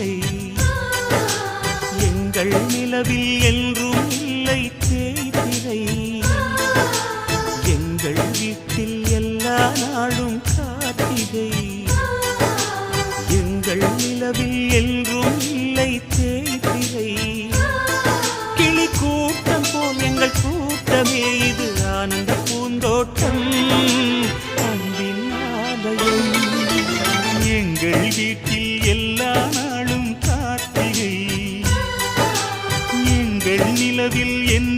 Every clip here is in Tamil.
இல்லை எங்கள் நிலவில் என்றும் இல்லை தேய்திரை. எங்கள் வீட்டில் எல்லா நாளும் காத்திரை. எங்கள் நிலவில் என்றும் இல்லை தேய்திரை. கிளி கூட்டம் போல் எங்கள் கூட்டமே இது ஆனந்த பூந்தோட்டம். அன்பின் ஆலயம். எங்கள் வீட்டில் எல்லா எங்கள் நிலவில்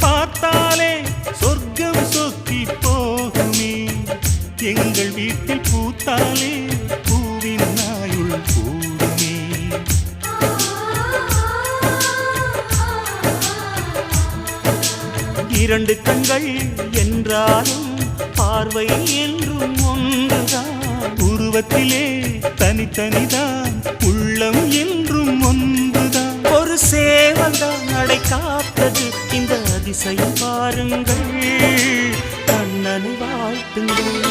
பார்த்தாலே சொர்க்கம் சொத்தி போகுமே. எங்கள் வீட்டில் பூத்தாலே பூவின் நாயுள் கூடுமே இரண்டு கண்கள் என்றாலும் பார்வை என்றும் ஒன்றுதான். உருவத்திலே தனித்தனிதான் உள்ளம் என்றும் ஒன்றுதான். ஒரு சேவல்தான் நடை காத்தது இந்த அதிசயம் பாருங்கள் கண்ணனை வாழ்த்துங்கள்.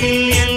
Yeah.